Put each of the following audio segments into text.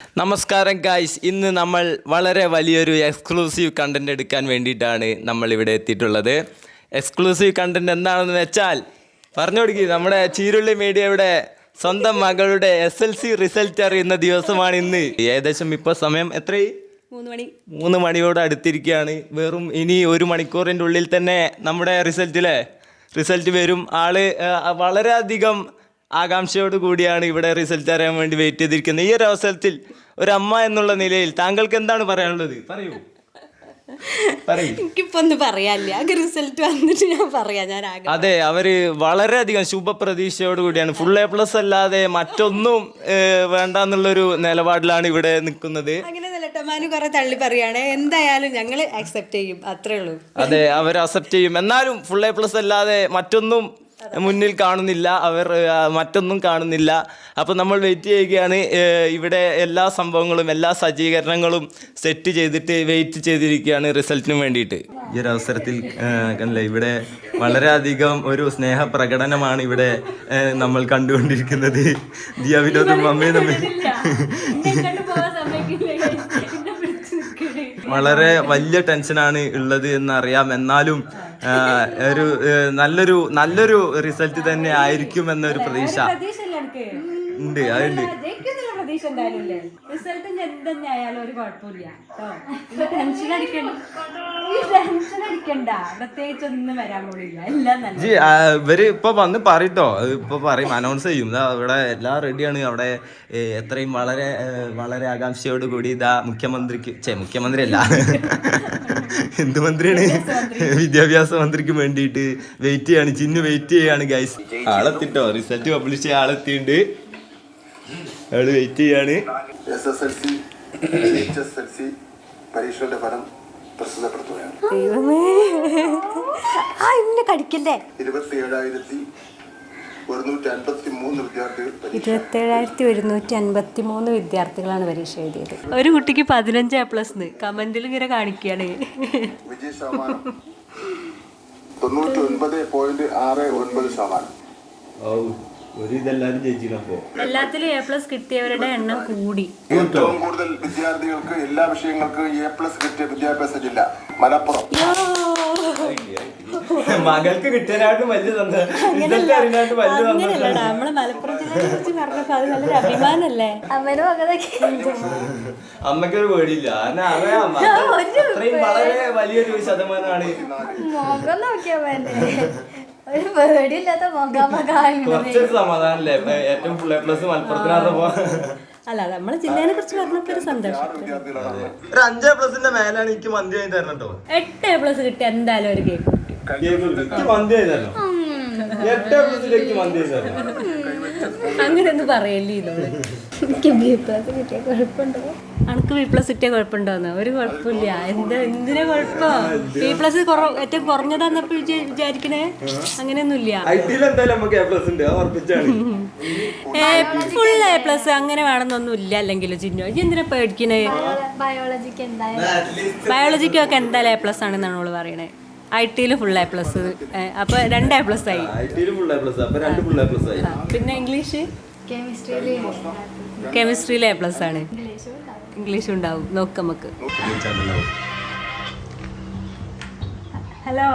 നമസ്കാരം ഗായ്സ് ഇന്ന് നമ്മൾ വളരെ വലിയൊരു എക്സ്ക്ലൂസീവ് കണ്ടന്റ് എടുക്കാൻ വേണ്ടിയിട്ടാണ് നമ്മൾ ഇവിടെ എത്തിയിട്ടുള്ളത്. എക്സ്ക്ലൂസീവ് കണ്ടന്റ് എന്താണെന്ന് വെച്ചാൽ പറഞ്ഞു കൊടുക്കി നമ്മുടെ ചീരുള്ളി മീഡിയയുടെ സ്വന്തം മകളുടെ എസ് എൽ സി റിസൾട്ട് അറിയുന്ന ദിവസമാണ് ഇന്ന്. ഏകദേശം ഇപ്പോൾ സമയം എത്രയായി? മൂന്ന് മണി. മൂന്ന് മണിയോട് അടുത്തിരിക്കുകയാണ്. വെറും ഇനി ഒരു മണിക്കൂറിന്റെ ഉള്ളിൽ തന്നെ നമ്മുടെ റിസൾട്ടിലെ റിസൾട്ട് വരും. ആൾ വളരെയധികം ആകാംക്ഷയോട് കൂടിയാണ് ഇവിടെ റിസൾട്ട് അറിയാൻ വേണ്ടി വെയിറ്റ് ചെയ്തിരിക്കുന്നത്. ഈ ഒരു അവസരത്തിൽ ഒരു അമ്മ എന്നുള്ള നിലയിൽ താങ്കൾക്ക് എന്താണ് പറയാനുള്ളത്? പറയൂ. എനിക്കിപ്പോ ഒന്നും പറയാനില്ല. റിസൾട്ട് വന്നിട്ട് ഞാൻ പറയാം. ഞാൻ അതെ അവർ വളരെയധികം ശുഭപ്രതീക്ഷയോട് കൂടിയാണ്. ഫുൾ എ പ്ലസ് അല്ലാതെ മറ്റൊന്നും വേണ്ട എന്നുള്ളൊരു നിലപാടിലാണ് ഇവിടെ നിൽക്കുന്നത്. അങ്ങനെ നിലട്ടമാന് കുറെ തള്ളി പറയാണ്. എന്തായാലും ഞങ്ങൾ അക്സെപ്റ്റ് ചെയ്യും. അത്രേ ഉള്ളൂ. അതെ അവർ അക്സെപ്റ്റ് ചെയ്യും. എന്നാലും ഫുൾ എ പ്ലസ് അല്ലാതെ മറ്റൊന്നും മുന്നിൽ കാണുന്നില്ല അവർ മറ്റൊന്നും കാണുന്നില്ല. അപ്പോൾ നമ്മൾ വെയിറ്റ് ചെയ്യുകയാണ്. ഇവിടെ എല്ലാ സംഭവങ്ങളും എല്ലാ സജ്ജീകരണങ്ങളും സെറ്റ് ചെയ്തിട്ട് വെയിറ്റ് ചെയ്തിരിക്കുകയാണ് റിസൾട്ടിന് വേണ്ടിയിട്ട്. ഈ ഒരു അവസരത്തിൽ കണ്ടില്ലേ ഇവിടെ വളരെയധികം ഒരു സ്നേഹ പ്രകടനമാണ് ഇവിടെ നമ്മൾ കണ്ടുകൊണ്ടിരിക്കുന്നത്. ദിയ വിനോദും മമ്മയും തമ്മിൽ. വളരെ വലിയ ടെൻഷനാണ് ഉള്ളത് എന്നറിയാം. എന്നാലും ഒരു നല്ലൊരു നല്ലൊരു റിസൾട്ട് തന്നെ ആയിരിക്കും എന്നൊരു പ്രതീക്ഷ. ഉണ്ട് അതുണ്ട്. പ്രതീക്ഷ എന്തായാലും ഇല്ലേ? റിസൾട്ട് ആയാലും ഒരു കുഴപ്പമില്ല കേട്ടോ. ടെൻഷൻ അടിക്കണ്ട. ടെൻഷൻ അടിക്കണ്ട. പ്രത്യേകിച്ച് ഒന്നും വരാൻ പോണില്ല. എല്ലാം നല്ല ഇവർ ഇപ്പൊ വന്ന് പറയട്ടോ. ഇപ്പൊ പറയും അനൗൺസ് ചെയ്യും. അവിടെ ഇവിടെ എല്ലാം റെഡിയാണ് അവിടെ എത്രയും വളരെ വളരെ ആകാംക്ഷയോട് കൂടി ഇതാ മുഖ്യമന്ത്രിക്ക് ചേ മുഖ്യമന്ത്രി അല്ല എന്ത് മന്ത്രിയാണ്? വിദ്യാഭ്യാസ മന്ത്രിക്ക് വേണ്ടിയിട്ട് വെയിറ്റ് ചെയ്യാണ്. ചിന്നു വെയിറ്റ് ചെയ്യാണ് ഗൈസ് ആളെത്തിട്ടോ. റിസൾട്ട് പബ്ലിഷ് ചെയ്യാൻ ആളെത്തിണ്ട് അയാൾ വെയിറ്റ് ചെയ്യാണ്. S S L C H S L C പരീക്ഷകളുടെ ഫലം പ്രസിദ്ധപ്പെടുത്തുകയാണ്. കടിക്കല്ലേ? ഇരുപത്തി ഏഴായിരത്തി ഒരുന്നൂറ്റി അൻപത്തി മൂന്ന് വിദ്യാർത്ഥികൾ പരീക്ഷ ഇരുപത്തേഴായിരത്തി ഒരുന്നൂറ്റി അൻപത്തി മൂന്ന് വിദ്യാർത്ഥികളാണ് പരീക്ഷ എഴുതിയത്. ഒരു കുട്ടിക്ക് പതിനഞ്ച് എ പ്ലസ് കമന്റിൽ ഇങ്ങനെ കാണിക്കുകയാണ് തൊണ്ണൂറ്റി ഒൻപത് പോയിന്റ് ആറ് ഒൻപത് ശതമാനം. ഒരു ഇതെല്ലാരും ജയിച്ചിനപ്പോ എല്ലാത്തിലും എ പ്ലസ് കിട്ടിയവരുടെ എണ്ണം കൂടി. ഏറ്റവും കൂടുതൽ വിദ്യാർത്ഥികൾക്ക് എല്ലാ വിഷയങ്ങൾക്കും എ പ്ലസ് കിട്ടിയ വിദ്യാഭ്യാസ ജില്ല മലപ്പുറം. മകൾക്ക് കിട്ടാനായിട്ട് വലിയ അറിയാനായിട്ട് വലിയ അങ്ങനെയല്ലടാ. നമ്മൾ മലപ്പുറം ജില്ലയെ കുറിച്ച് പറഞ്ഞപ്പോ അത് നല്ലൊരു അഭിമാനല്ലേ? അവനും അങ്ങനെയൊക്കെ അമ്മക്കൊരു പേടിയില്ല. കാരണം അവൻ അമ്മ അത്രയും വളരെ വലിയൊരു ശതമാനമാണ്. മുഖം നോക്കിയാ വേണ്ടേ ഒരു പേടിയില്ലാത്ത കുറച്ചൊരു സമാധാനല്ലേ? ഇപ്പൊ ഏറ്റവും ഫുൾ എ പ്ലസ് മലപ്പുറത്തിനകത്തപ്പോ അല്ല നമ്മളെ ജില്ലേനെ കുറിച്ച് പറഞ്ഞപ്പോ ഒരു സന്തോഷം. ഒരു അഞ്ചേ പ്ലസിന്റെ മേലാണ് എനിക്ക് മന്തി വാങ്ങി തരണം കേട്ടോ എട്ട് എ പ്ലസ് കിട്ടി എന്തായാലും ഒരു കേക്ക് മന്തി വാങ്ങി തരണം. എട്ട് എ പ്ലസിലേക്ക് മന്തി വാങ്ങി തരണം. അങ്ങനെ ഒന്നും പറയല്ലേ ഇതോൾ എനിക്ക് ബി പ്ലസ് കിട്ടിയ കുഴപ്പമുണ്ടോ? അനക്ക് ബി പ്ലസ് കിട്ടിയ കുഴപ്പമുണ്ടോന്ന്? ഒരു കുഴപ്പമില്ല. എന്താ എന്തിനാ കുഴപ്പം? ബി പ്ലസ് ഏറ്റവും കുറഞ്ഞതാന്നപ്പോ വിചാ- വിചാരിക്കണേ? അങ്ങനെയൊന്നുമില്ല. എ പ്ലസ് ഉണ്ട്. അത് ഫുൾ എ പ്ലസ് അങ്ങനെ വേണമെന്നൊന്നും ഇല്ല അല്ലെങ്കിൽ ചിഹ്നോ എന്തിനാ പേടിക്കണേ? ബയോളജിക്ക് എന്തായാലും ബയോളജിക്കൊക്കെ എന്തായാലും എ പ്ലസ് ആണെന്നാണ് അവൾ പറയണേ. ഐ ടിയിൽ ഫുൾ എ പ്ലസ് അപ്പൊ രണ്ട് എ പ്ലസ് ആയി. ഐ ഫുൾ എ പ്ലസ് അപ്പൊ രണ്ട് ഫുൾ എ പ്ലസ് ആയി. പിന്നെ ഇംഗ്ലീഷ് കെമിസ്ട്രിയിൽ കെമിസ്ട്രിയിൽ എ പ്ലസ് ആണ്. ഇംഗ്ലീഷ് ഉണ്ടാവും. നോക്ക് നമുക്ക്. ഹലോ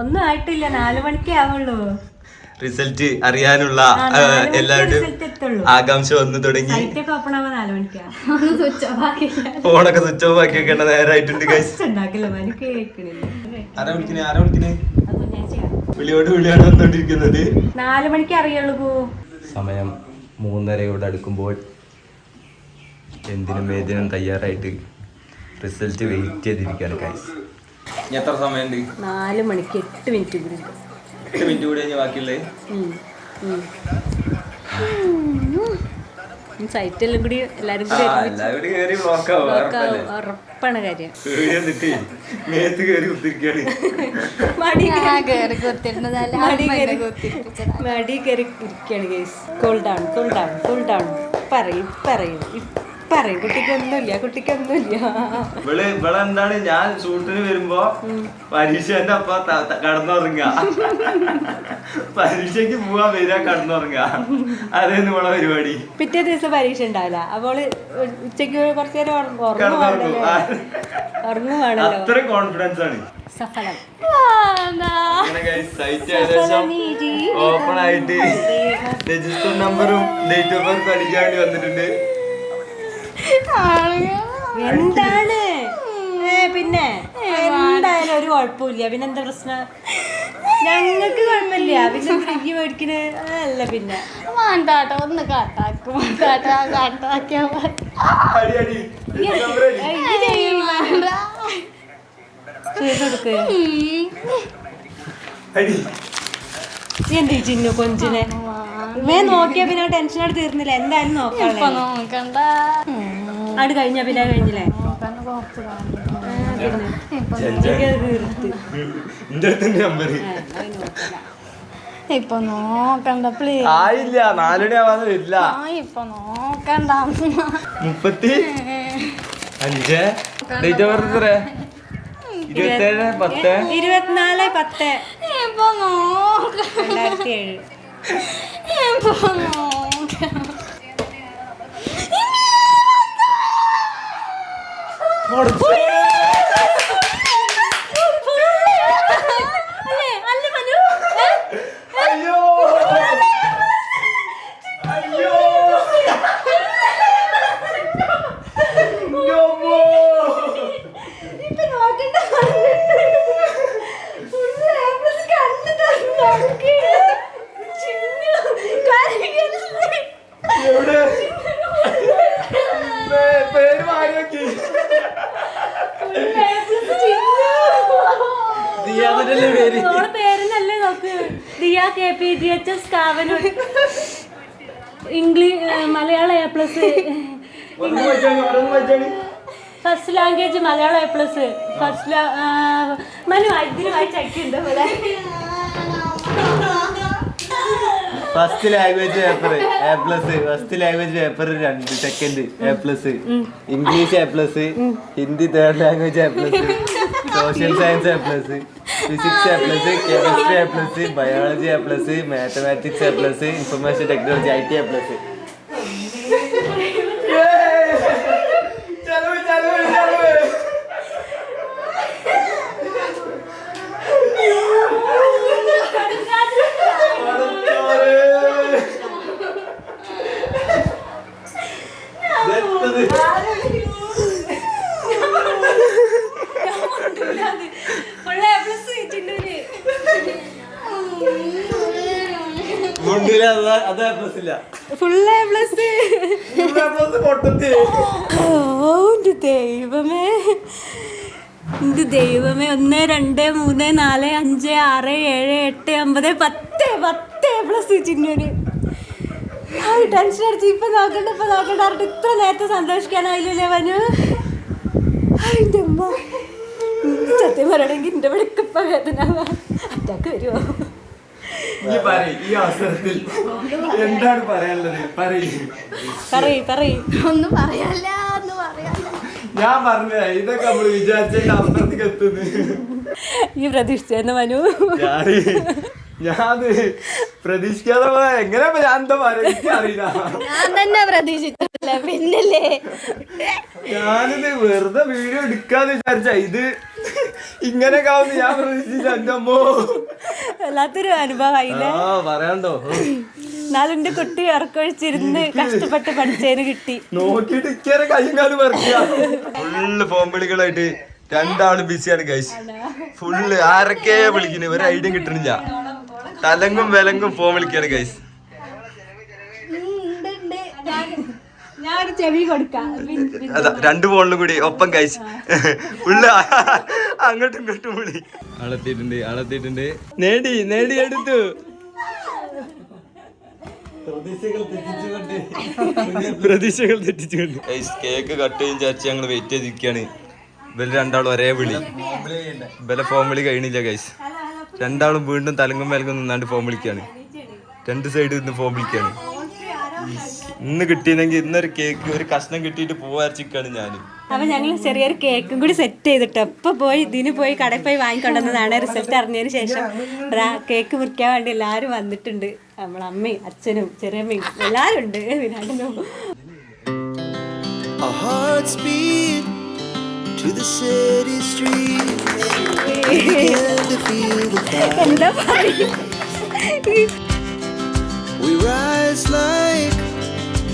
ഒന്നും ആയിട്ടില്ല. നാലു മണിക്കേ ആവുള്ളൂ. റിസൾട്ട് അറിയാനുള്ള എല്ലാവരുടെയും ആകാംക്ഷ വന്നു തുടങ്ങി. ഫോണൊക്കെ സ്വിച്ച് ഓഫ് ആക്കി വെക്കേണ്ട നേരമായിട്ടുണ്ട് ആരാ വിളിക്കണേ? ആരാ വിളിക്കണേ? വിളിയോട് വിളിയാണ് വന്നുകൊണ്ടിരിക്കുന്നത് നാലു മണിക്ക് അറിയുള്ളൂ സമയം മൂന്നരയോട് അടുക്കുമ്പോൾ എന്തിനും ഏതിനും തയ്യാറായിട്ട് റിസൾട്ട് വെയിറ്റ് ചെയ്തിരിക്കുകയാണ് കൈസ് ഇനി എത്ര സമയമുണ്ട്? നാല് മണിക്ക് എട്ട് മിനിറ്റ് കൂടി ഉണ്ട്. എട്ട് മിനിറ്റ് കൂടി കഴിഞ്ഞ് ബാക്കിയുള്ളത്? ഉം, സൈറ്റെല്ലാം കൂടി എല്ലാരും കൂടി. ഉറപ്പാണ്. കാര്യം. മടി കയറി കുത്തിരുന്നതല്ല മടി കയറി മടി കയറി ഇരിക്കുകയാണ് case cool down cool down cool down പറയും പറയും. പറയും കുട്ടിക്കൊന്നുമില്ല കുട്ടിക്കൊന്നുമില്ല. ഇവൾ ഇവളെ എന്താണ് ഞാൻ ഷൂട്ടിന് വരുമ്പോ പരീക്ഷന്റെ അപ്പ കടന്നുറങ്ങ പരീക്ഷക്ക് കടന്നുറങ്ങുക പരീക്ഷയ്ക്ക് പോവാൻ വരിക കടന്നുറങ്ങുക അതേന്ന് ഇവളെ പരിപാടി. പിറ്റേ ദിവസം പരീക്ഷ ഉണ്ടാവില്ല. അപ്പോൾ ഉച്ചയ്ക്ക് കുറച്ചു നേരം ഉറങ്ങും കടന്നുറങ്ങും. ഉറങ്ങുവാണല്ലോ. അത്ര കോൺഫിഡൻസ് ആണ്. സഫലം. സൈറ്റ് ഏകദേശം ഓപ്പൺ ആയിട്ട് രജിസ്റ്റർ നമ്പറും ഡേറ്റ് ഓഫ് ബർത്ത് അടിക്കാൻ വേണ്ടി വന്നിട്ടുണ്ട്. എന്താണ്? പിന്നെ എന്തായാലും ഒരു കുഴപ്പമില്ല. പിന്നെ എന്താ പ്രശ്നം? ഞങ്ങൾക്ക് കുഴപ്പമില്ല. പിന്നെ ഫ്രിഡ്ജ് മേടിക്കണേ. അല്ല പിന്നെ. വേണ്ടാട്ടോ ഒന്ന് കാട്ടാക്കും കാട്ടാ കാട്ടാക്കിയാ മതി. അടി അടി. Register number അടി. ഏയ്, ഇത് ചെയ്യും. വേണ്ട. ചെയ്ത് കൊടുക്ക് ഉം. എന്ത് ചിന്നു കൊഞ്ചിനെ? മേ നോക്കിയാ പിന്നെ ടെൻഷൻ ആയിട്ട് തീർന്നില്ല. എന്തായാലും ഇപ്പൊ നോക്കാളെ നോക്കണ്ട. ആട് കഴിഞ്ഞാ പിന്നെ അത് കഴിഞ്ഞില്ലേ? ഇപ്പൊ അത് അത് നോക്കണ്ട പ്ലീസ് ആയില്ല നാലുമണി ആവാന്ന് വരില്ല. ഇപ്പൊ നോക്കണ്ട. മുപ്പത്തി? അഞ്ച്? ഡേറ്റ് ഓഫ് ബർത്ത് എത്ര ഇരുപത്തേഴ് പത്ത്? ഇരുപത്തിനാല് പത്ത്. ഇപ്പൊ നോക്ക. രണ്ടായിരത്തി ഏഴ്. ഇപ്പൊ നോക്ക അല്ലേ അല്ലേ മനു അയ്യോ അയ്യോ യ്യോമ്മോ. ഇപ്പൊ നോക്കണ്ട ഫുള്ള് എ പ്ലസ് കണ്ണ് തുറന്ന് നോക്ക്. ചിന്നു, കരയല്ലേ? എവിടെ പേ- പേര് മാറി വെക്കി ഫുള്ള് എ പ്ലസ് ചിന്നു. ദിയാദിന്റെ പേര്. ഓളെ നോക്ക് Diya K P G H S Kavanur English Malayalam A plus. First language Malayalam A plus. First Manu അതിന് വായിച്ചുണ്ടോ ഇവിടെ. First language paper A plus first language paper രണ്ട് second A plus English A plus Hindi third language A plus social science A plus physics A plus chemistry A plus biology A plus mathematics A plus information technology I T A plus full A plus ചിന്നൂര് അത് A plus ഇല്ല full A plus A plus ഓ എന്റെ ദൈവമേ. എന്ത് ദൈവമേ ഒന്ന് രണ്ട് മൂന്ന് നാല് അഞ്ച് ആറ് ഏഴ് എട്ട് ഒമ്പത് പത്ത് പത്ത് പ്ലസ് ചിന്നൂര് ടെൻഷൻ അടിച്ച് ഇപ്പൊ നോക്കണ്ട ഇപ്പൊ നോക്കണ്ട പറഞ്ഞിട്ട് ഇത്ര നേരത്തെ സന്തോഷിക്കാനായില്ലേ വനു എന്റെ അമ്മ. സത്യം പറയണമെങ്കിൽ എന്റെ വിളിക്കപ്പ വേദന. അറ്റാക്ക് വരുമോ ഈ പറയ് ഈ അവസരത്തിൽ എന്താണ് പറയാനുള്ളത്? പറയ് പറയ് പറയ് ഒന്നും പറയാല്ല ഒന്നും പറയാല്ല ഞാൻ പറഞ്ഞ ഇതൊക്കെ നമ്മൾ വിചാരിച്ചതിന്റെ അപ്പുറത്തേക്ക് എത്തുന്നു. ഈ പ്രതീക്ഷിച്ചു മനു. ഞാൻ ഞാൻ പ്രതീക്ഷിക്കാതെ പോയാ എങ്ങനെ ഞാൻ എന്താ പറയാ? എനിക്കറിയില്ല. ഞാൻ തന്നെ പ്രതീക്ഷിച്ചിട്ടില്ല പിന്നല്ലേ? ഞാനിത് വെറുതെ വീഡിയോ എടുക്കാന്ന് വിചാരിച്ച ഇത് ആവുന്ന ഞാൻ പ്രതീക്ഷിച്ചില്ല എന്റെ അമ്മോ. വല്ലാത്തൊരു അനുഭവമായില്ലേ ആ പറയാണ്ടോ? എന്നാലും എന്റെ കുട്ടി ഇറക്കൊഴിച്ചിരുന്ന് കഷ്ടപ്പെട്ട് പഠിച്ചതിന് കിട്ടി. നോക്കിട്ട് രണ്ടാളും കയ്യും കാലും പറിക്കുക. ഫുള്ള് ഫോൺ വിളികളായിട്ട് രണ്ടാൾ ബിസിയാണ് ഗൈസ് ഫുള്ള് ആരൊക്കെ വിളിക്കുന്നു ഒരു ഐഡിയ കിട്ടണില്ല. തലങ്ങും വിലങ്ങും ഫോൺ വിളിക്കാണ് ഗൈസ് ഞാൻ ഒരു ചെവി കൊടുക്കാം പിൻ- പിൻ- അതാ രണ്ട് ഫോണിലും കൂടി ഒപ്പം കഴിച്ച് ഉള്ള അങ്ങോട്ടും ഇങ്ങോട്ടും വിളി അളത്തിയിട്ടുണ്ട് അളത്തിയിട്ടുണ്ട് നേടി നേടി എടുത്തു പ്രതീക്ഷകൾ തെറ്റിച്ചുകൊണ്ട് കേക്ക് കട്ട് ചെയ്യും ചാച്ചി ഞങ്ങൾ വെയിറ്റ് ചെയ്തിരിക്കുകയാണ് ഇവർ രണ്ടാളും ഒരേ വിളി ഇവലെ ഫോം വിളി കഴിഞ്ഞില്ല ഗൈസ് രണ്ടാളും വീണ്ടും തലങ്കും മേലങ്കും നിന്നാണ്ട് ഫോം വിളിക്കുകയാണ് രണ്ട് സൈഡിൽ നിന്ന് ഫോം വിളിക്കാണ് ഇന്ന് കിട്ടിയില്ലെങ്കിൽ ഇന്നൊരു കേക്ക് ഒരു കഷ്ണം കിട്ടിയിട്ട് പോവാരിച്ചിരിക്കാണ് ഞാൻ അപ്പൊ ഞങ്ങൾ ചെറിയൊരു കേക്കും കൂടി സെറ്റ് ചെയ്തിട്ട് അപ്പൊ പോയി ഇതിന് പോയി കടയിൽ പോയി വാങ്ങിക്കൊണ്ടുവന്നതാണ് റിസൾട്ട് അറിഞ്ഞതിന് ശേഷം. കേക്ക് മുറിക്കാൻ വേണ്ടി എല്ലാരും വന്നിട്ടുണ്ട്. നമ്മളെ അമ്മയും അച്ഛനും ചെറിയമ്മയും എല്ലാരും ഉണ്ട്. എന്താ പറയുക? We rise like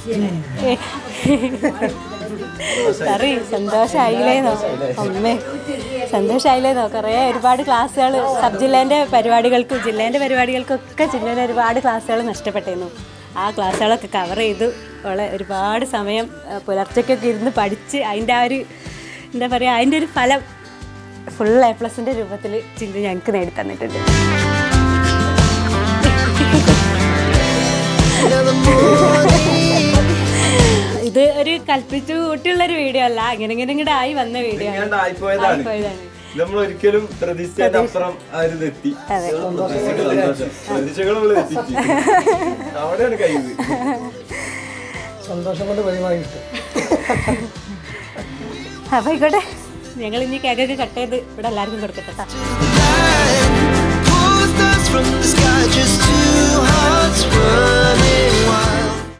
അപ്പൊ സന്തോഷമായില്ലേന്നോ അമ്മേ സന്തോഷമായില്ലേന്നോ കുറേ ഒരുപാട് ക്ലാസ്സുകൾ സബ് ജില്ലേന്റെ പരിപാടികൾക്കും ജില്ലേന്റെ പരിപാടികൾക്കൊക്കെ ജില്ലേന്റെ ഒരുപാട് ക്ലാസ്സുകൾ നഷ്ടപ്പെട്ടിരുന്നു ആ ക്ലാസ്സുകളൊക്കെ കവർ ചെയ്തു. ഉള്ള ഒരുപാട് സമയം പുലർച്ചയ്ക്കൊക്കെ ഇരുന്ന് പഠിച്ച് അതിന്റെ ആ ഒരു എന്താ പറയുക അതിന്റെ ഒരു ഫലം ഫുൾ എ പ്ലസിന്റെ രൂപത്തിൽ ചിന്ത ഞങ്ങൾക്ക് നേടി തന്നിട്ടുണ്ട്. ഇത് ഒരു കൽപ്പിച്ചു കൂട്ടിയുള്ള ഒരു വീഡിയോ അല്ല ഇങ്ങനെ ഇങ്ങനെ ഇങ്ങോട്ട് ആയി വന്ന വീഡിയോ ആയിപ്പോയതാണ്. നമ്മൾ ഒരിക്കലും പ്രതീക്ഷയുടെ അപ്പുറം ആരും എത്തി. പ്രതീക്ഷകൾ നമ്മൾ എത്തിച്ചു അവിടെയാണ് കഴിയുന്നത് അപ്പൊ ആയിക്കോട്ടെ ഞങ്ങൾ ഇനി കേക്കൊക്കെ കട്ട് ചെയ്ത് ഇവിടെ എല്ലാവർക്കും കൊടുക്കട്ടെ ട്ടാ. From the sky, just two hearts run.